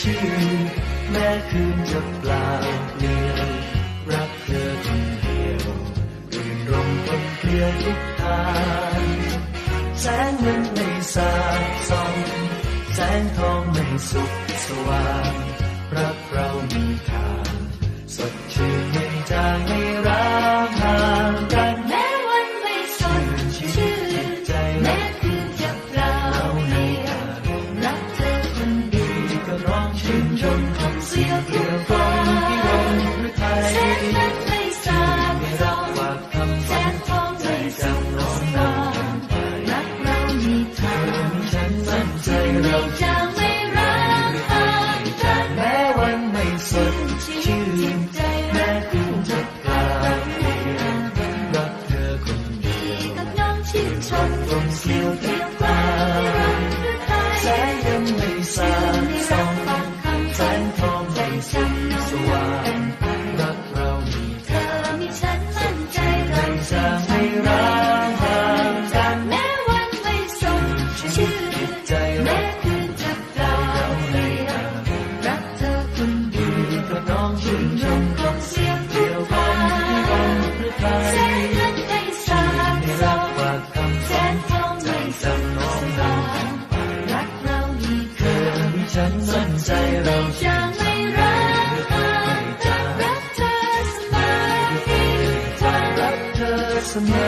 ชื่นแม้คืนจะเปล่าเปลี่ยวรักเธอคนเดียวรื่นรมบนเพลียทุกทางแสงเงินไม่สาดส่องแสงทองไม่สุขสว่าง ชื่นชมทำเสียงเกี่ยวกลมที่ลมหรือไทยแสงนั้นไม่สาดไม่ส่รัองฝากคำแสนงทองไม่สุขสว่างรักเรามีทางฉันมั่นใจไม่เราจางไม่ร้างห่างกันแม้วันไม่สดชื่นแม้คืนจะเปล่าเปลี่ยวรักเธอคนเดียวกับน้องชื่นชม สุขสว่างรักเรามีเธอมีฉันมั่นใจเราจานงชไม่ร้างห่างกันแม้วันไม่สดชื่นใจแม้คืนจะเปล่ารักเธอคนเดียวก็น้องชื่นชมคงเสียงเดียวกันที่วันหรือไทแสยงนั้นไม่สาดไม่ส่รัองฝากคำแสนทองไม่สุขสว่างรักเรามีเธอมีฉันมั่นใจเราจางไม่ อมี